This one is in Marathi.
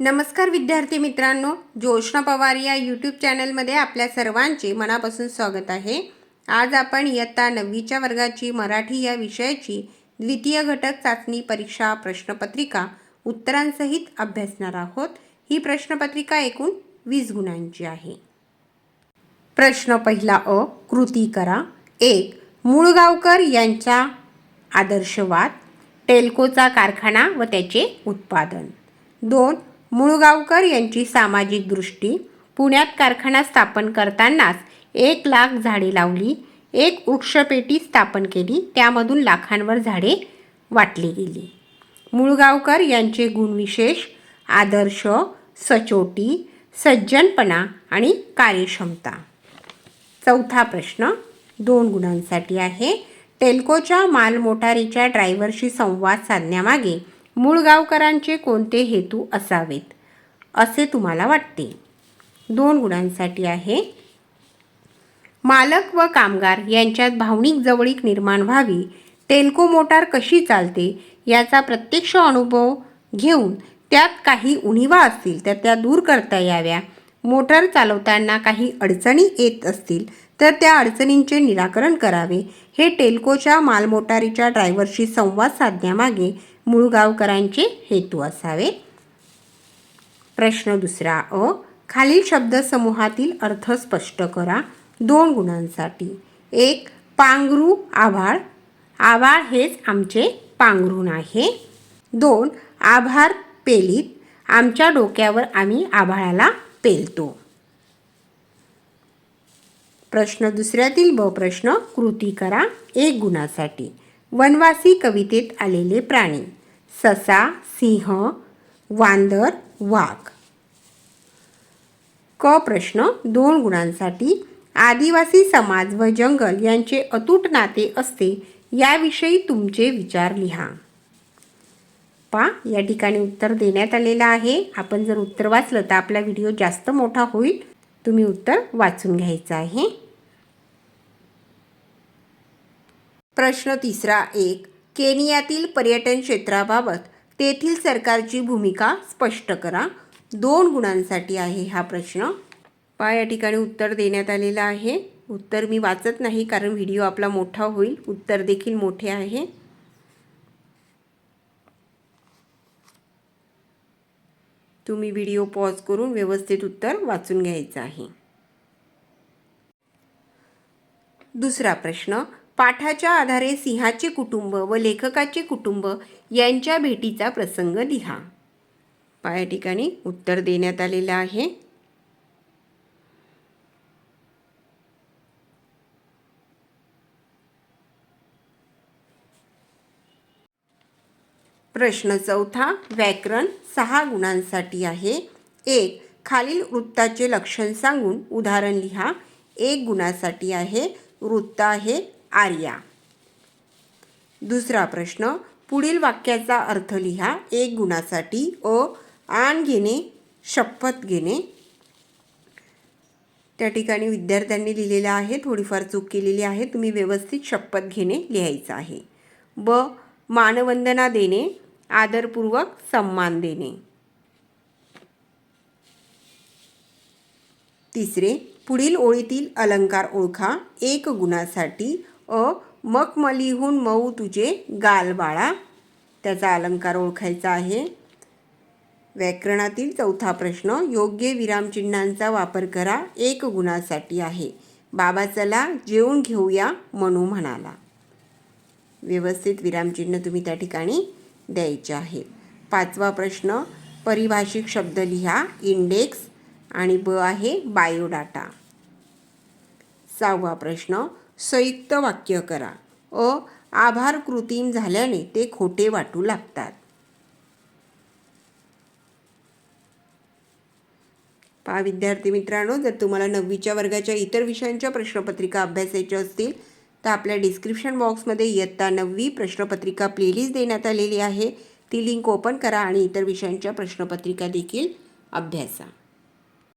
नमस्कार विद्यार्थी मित्रांनो जोशना पवार या यूट्यूब चॅनलमध्ये आपल्या सर्वांचे मनापासून स्वागत आहे. आज आपण इयत्ता नववीच्या वर्गाची मराठी या विषयाची द्वितीय घटक चाचणी परीक्षा प्रश्नपत्रिका उत्तरांसहित अभ्यासणार आहोत. ही प्रश्नपत्रिका एकूण वीस गुणांची आहे. प्रश्न पहिला अ कृती करा. एक मुळगावकर यांचा आदर्शवाद टेल्कोचा कारखाना व त्याचे उत्पादन. दोन मुळगावकर यांची सामाजिक दृष्टी पुण्यात कारखाना स्थापन करतानाच एक लाख झाडे लावली एक वृक्षपेटी स्थापन केली त्यामधून लाखांवर झाडे वाटली गेली. मुळगावकर यांचे गुणविशेष आदर्श सचोटी सज्जनपणा आणि कार्यक्षमता. चौथा प्रश्न दोन गुणांसाठी आहे. टेल्कोच्या मालमोटारीच्या ड्रायव्हरशी संवाद साधण्यामागे मूळ गावकरांचे कोणते हेतू असावेत? असे तुम्हाला वाटते. दोन गुणांसाठी आहे. मालक व कामगार यांच्यात भावनिक जवळीक निर्माण व्हावी. टेल्को मोटार कशी चालते याचा प्रत्यक्ष अनुभव घेऊन त्यात काही उणिवा असतील तर त्या दूर करता याव्या. मोटार चालवताना काही अडचणी येत असतील तर त्या अडचणींचे निराकरण करावे. हे टेल्कोच्या मालमोटारीच्या ड्रायव्हरशी संवाद साधण्यामागे मुळगावकरांचे हेतू असावे प्रश्न दुसरा अ खालील शब्दसमूहातील अर्थ स्पष्ट करा. दोन गुणांसाठी. एक पांघरू आभाळ. आभाळ हेच आमचे पांघरूण आहे. दोन आभार पेलीत. आमच्या डोक्यावर आम्ही आभाळाला पेलतो. प्रश्न दुसऱ्यातील ब प्रश्न कृती करा. एक गुणासाठी. वनवासी कवितेत आलेले प्राणी. ससा सिंह वांदर वाघ. क प्रश्न दोन गुणांसाठी आदिवासी समाज व जंगल यांचे अतूट नाते असते याविषयी तुमचे विचार लिहा. पा या ठिकाणी उत्तर देण्यात आलेलं आहे. आपण जर उत्तर वाचलं तर आपला व्हिडिओ जास्त मोठा होईल. तुम्ही उत्तर वाचून घ्यायचं आहे. प्रश्न तिसरा एक. केनियातील पर्यटन क्षेत्राबाबत तेथील सरकारची भूमिका स्पष्ट करा. दोन गुणांसाठी आहे हा प्रश्न. पा या ठिकाणी उत्तर देण्यात आलेलं आहे. उत्तर मी वाचत नाही कारण व्हिडिओ आपला मोठा होईल. उत्तर देखील मोठे आहे. तुम्ही व्हिडिओ पॉज करून व्यवस्थित उत्तर वाचून घ्यायचं आहे. दुसरा प्रश्न. पाठाच्या आधारे सिंहाचे कुटुंब व लेखकाचे कुटुंब यांच्या भेटीचा प्रसंग लिहा. पा या ठिकाणी उत्तर देण्यात आलेलं आहे. प्रश्न चौथा व्याकरण सहा गुणांसाठी आहे. एक खालील वृत्ताचे लक्षण सांगून उदाहरण लिहा. एक गुणासाठी आहे वृत्त आहे आर्या. दुसरा प्रश्न पुढील वाक्याचा अर्थ लिहा. एक गुणासाठी अ आण घेणे शपथ घेणे. त्या ठिकाणी विद्यार्थ्यांनी लिहिलेलं आहे थोडीफार चूक केलेली आहे. तुम्ही व्यवस्थित शपथ घेणे लिहायचं आहे. ब मानवंदना देणे आदरपूर्वक सन्मान देणे. तिसरे पुढील ओळीतील अलंकार ओळखा. एक गुणासाठी अ मखमलीहून मऊ तुझे गाल बाळा. त्याचा अलंकार ओळखायचा आहे. व्याकरणातील चौथा प्रश्न योग्य विरामचिन्हांचा वापर करा एक गुणासाठी आहे. बाबा चला जेवून घेऊया म्हणू म्हणाला. व्यवस्थित विरामचिन्ह तुम्ही त्या ठिकाणी द्यायचे आहे. पाचवा प्रश्न परिभाषिक शब्द लिहा इंडेक्स आणि ब आहे बायोडाटा सहावा प्रश्न संयुक्त वाक्य करा. अ आभार कृत्रिम झाल्याने ते खोटे वाटू लागतात. पहा विद्यार्थी मित्रांनो जर तुम्हाला नववीच्या वर्गाच्या इतर विषयांच्या प्रश्नपत्रिका अभ्यासायच्या असतील तर आपल्या डिस्क्रिप्शन बॉक्समध्ये इयत्ता नववी प्रश्नपत्रिका प्लेलिस्ट देण्यात आलेली आहे. ती लिंक ओपन करा आणि इतर विषयांच्या प्रश्नपत्रिका देखील अभ्यासा.